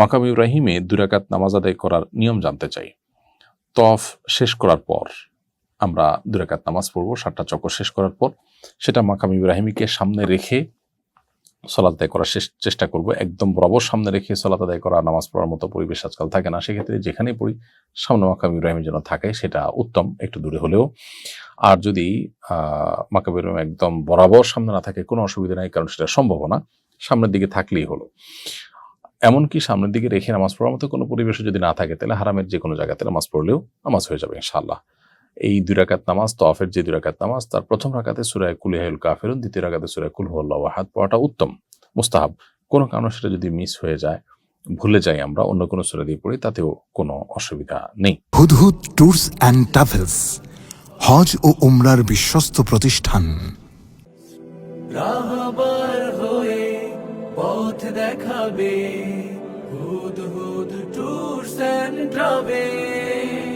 মাকাম ইব্রাহিমে দুরাকাত নামাজ আদায় করার নিয়ম জানতে চাই। তফ শেষ করার পর আমরা দুরাকাত নামাজ পড়ব, সাতটা চক্কর শেষ করার পর। সেটা মাকাম ইব্রাহিমীকে সামনে রেখে সলাত আদায় করার চেষ্টা করব। একদম বরাবর সামনে রেখে সলাত আদায় করা, নামাজ পড়ার মতো পরিবেশ আজকাল থাকে না। সেক্ষেত্রে যেখানেই পড়ি, সামনে মাকাম ইব্রাহিমের জন্য থাকে, সেটা উত্তম, একটু দূরে হলেও। আর যদি মাকাম ইব্রাহিম একদম বরাবর সামনে না থাকে, কোনো অসুবিধা নাই, কারণ সেটা সম্ভব না। সামনের দিকে থাকলেই হলো। এমনকি সামনের দিকে রেখে নামাজ পড়ার মতো কোনো পরিবেশে যদি না থাকে তাহলে হারামের যে কোনো জায়গাতে নামাজ পড়লেও নামাজ হয়ে যাবে ইনশাআল্লাহ। এই দুই রাকাত নামাজ তফের যে দুই রাকাত নামাজ তার প্রথম রাকাতে সুরায় কুলিহাইল কাফেরুন দ্বিতীয় রাকাতে সুরায় কুল হল্লাহ হাত পড়াটা উত্তম মুস্তাহাব। কোনো কারণে সেটা যদি মিস হয়ে যায় ভুলে যাই আমরা অন্য কোনো সুরা দিয়ে পড়ি তাতেও কোনো অসুবিধা নেই। হুদহুদ ট্যুরস অ্যান্ড ট্রাভেলস হজ ও উমরার বিশ্বস্ত প্রতিষ্ঠান। রাহবার পথ দেখাবে Hudhud tours and travel